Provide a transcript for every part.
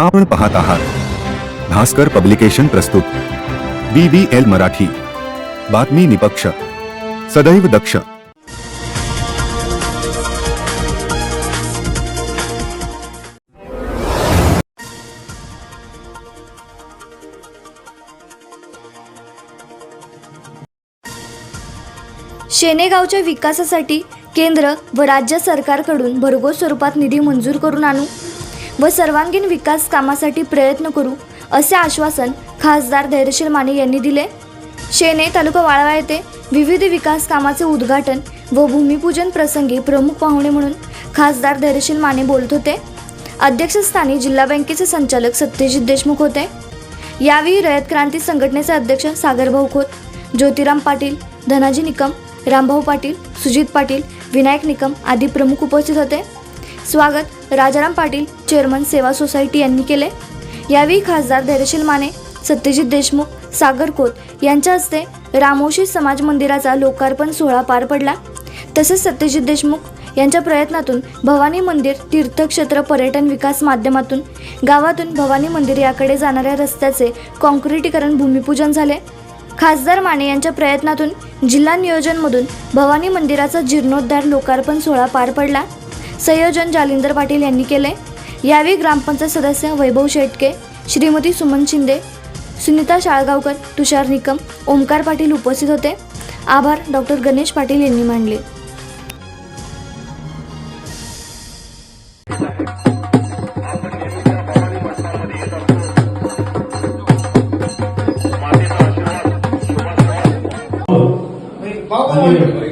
आपण पाहत आहात. भास्कर पब्लिकेशन प्रस्तुत. B B L Marathi. बातमी निपक्ष. सदैव दक्ष. शेनेगावच्या विकासासाठी केंद्र व राज्य सरकारकडून भरघोस स्वरूपात निधी मंजूर करून आणू. व सर्वांगीण विकास कामासाठी प्रयत्न करू असे आश्वासन खासदार धैर्यशील माने यांनी दिले. शेने तालुका वाळवा येथे विविध विकास कामाचे उद्घाटन व भूमिपूजन प्रसंगी प्रमुख पाहुणे म्हणून खासदार धैर्यशील माने बोलत होते. अध्यक्षस्थानी जिल्हा बँकेचे संचालक सत्यजित देशमुख होते. यावेळी रयत क्रांती संघटनेचे अध्यक्ष सागरभाऊ खोत ज्योतिराम पाटील धनाजी निकम रामभाऊ पाटील सुजित पाटील विनायक निकम आदी प्रमुख उपस्थित होते. स्वागत राजाराम पाटील चेअरमन सेवा सोसायटी यांनी केले. यावेळी खासदार धैर्यशील माने सत्यजित देशमुख सागर खोत यांच्या हस्ते रामोशी समाज मंदिराचा लोकार्पण सोहळा पार पडला. तसेच सत्यजित देशमुख यांच्या प्रयत्नातून भवानी मंदिर तीर्थक्षेत्र पर्यटन विकास माध्यमातून गावातून भवानी मंदिर याकडे जाणाऱ्या रस्त्याचे काँक्रिटीकरण भूमिपूजन झाले. खासदार माने यांच्या प्रयत्नातून जिल्हा नियोजनमधून भवानी मंदिराचा जीर्णोद्धार लोकार्पण सोहळा पार पडला. संयोजन जालिंदर पाटील यांनी केले यावेळी ग्रामपंचायत सदस्य वैभव शेटके श्रीमती सुमन शिंदे सुनीता शाळगावकर तुषार निकम ओमकार पाटील उपस्थित होते. आभार डॉक्टर गणेश पाटील यांनी मांडले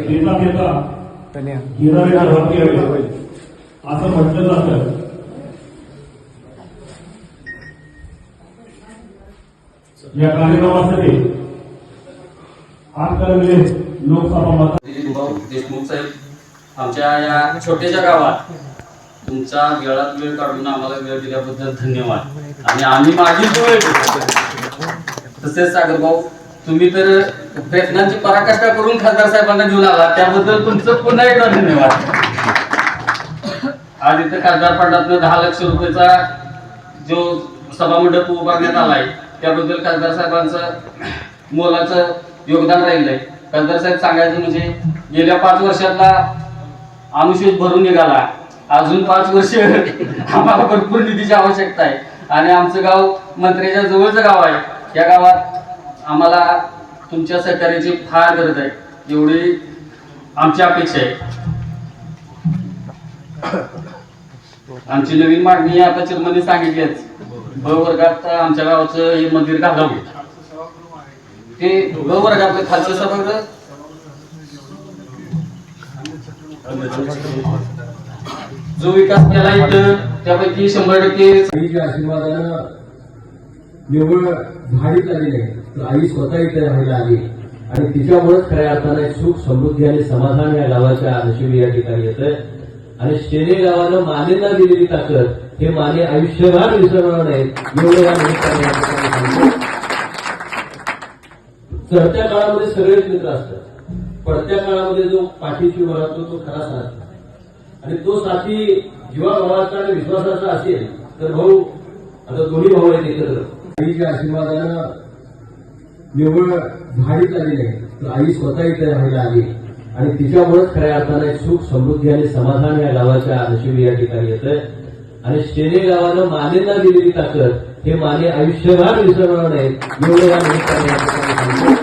देता देता. असं म्हटलं जातं. या कार्यक्रमासाठी आजकाल म्हणजे लोकसभा मतदार देशमुख साहेब आमच्या या छोट्याशा गावात तुमचा वेळात वेळ काढून आम्हाला वेळ दिल्याबद्दल धन्यवाद. आणि आम्ही मागील वेळ तसेच सागर भाऊ तुम्ही तर प्रयत्नांची पराकाष्ठा करून खासदार साहेबांना घेऊन आला त्याबद्दल तुमचं पुन्हा एकदा धन्यवाद. आज इथं खासदार फंडातनं दहा लक्ष रुपयाचा जो सभामंडप उभारण्यात आलाय त्याबद्दल खासदार साहेबांचं मोलाचं योगदान राहिलंय. खासदार साहेब सांगायचं म्हणजे गेल्या पाच वर्षातला अनुशेष भरून निघाला. अजून पाच वर्ष आम्हाला भरपूर निधीची आवश्यकता आहे. आणि आमचं गाव मंत्र्याच्या जवळचं गाव आहे. या गावात आम्हाला तुमच्या सहकार्याची फार गरज आहे. एवढी आमची अपेक्षा आहे. आमची नवीन मागणी आता चेअरमनने सांगितलीच ब वर्गात आमच्या गावाचं हे मंदिर घालावं. ते ब वर्गातलं खालचं सभागृह? जो विकास केला इथं त्यापैकी शंभर टक्के आशीर्वादानं निव्वळ झाडीत आली नाही आई स्वतः इथे राहायला आली. आणि तिच्यामुळेच खऱ्या अर्थाने सुख समृद्धी आणि समाधान या गावाच्या नशिबी या ठिकाणी येतंय. आणि शेने गावानं मानेला दिलेली ताकद हे माने आयुष्यभर विसरणार नाहीत. एवढं या निमित्ताने चढत्या काळामध्ये सगळेच मित्र असतात. पडत्या काळामध्ये जो पाठीशी उभा राहतो तो खरा साथ. आणि तो साथी जीवाभावाचा आणि विश्वासाचा असेल तर भाऊ आता दोन्ही भाऊ आहेत एकत्र. आईच्या आशीर्वादानं निव्वळ झाडीत आली नाही तर आई स्वतः इथे राहायला आली आणि तिच्यामुळेच खऱ्या अर्थाने सुख समृद्धी आणि समाधान या गावाच्या नशिबी या ठिकाणी येतंय. आणि शेने गावानं मानेला दिलेली ताकद हे माने आयुष्यभर विसरणार नाही एवढं या निमित्ताने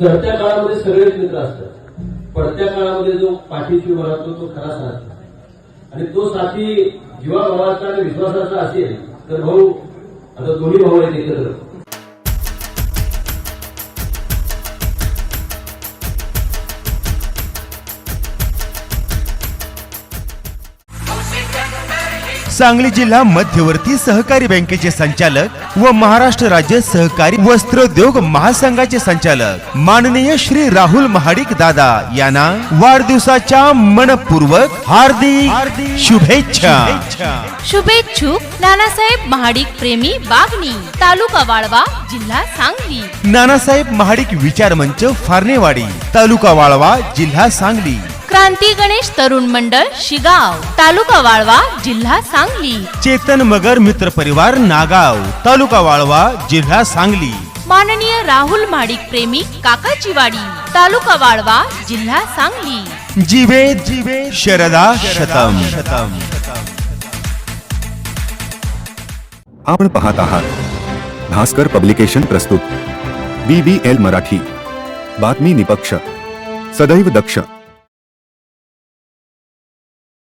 चढत्या काळामध्ये सगळेच मित्र असतात. पडत्या काळामध्ये जो पाठीशी उभा राहतो तो खरा साथी. आणि तो साथी जीवाभावाचा आणि विश्वासाचा असेल तर भाऊ आता दोन्ही भाऊ आहेत एकत्र. सांगली जिल्हा मध्यवर्ती सहकारी बँकेचे संचालक व महाराष्ट्र राज्य सहकारी वस्त्रोद्योग महासंघाचे संचालक. माननीय श्री राहुल महाडिक दादा यांना वाढदिवसाच्या मनपूर्वक हार्दिक शुभेच्छा. शुभेच्छुक नानासाहेब महाडिक प्रेमी बागणी तालुका वाळवा जिल्हा सांगली. नानासाहेब महाडिक विचार मंच फारणेवाडी तालुका वाळवा जिल्हा सांगली. क्रांती गणेश तरुण मंडळ शिगाव तालुका वाळवा जिल्हा सांगली. चेतन मगर मित्र परिवार नागाव तालुका वाळवा जिल्हा सांगली. माननीय राहुल महाडिक प्रेमी काकाची वाडी तालुका वाळवा जिल्हा सांगली. जीवे जीवे शरदा शतम शतम. आपण पाहत आहात. भास्कर पब्लिकेशन प्रस्तुत. B B L Marathi. बातमी निपक्ष. सदैव दक्ष.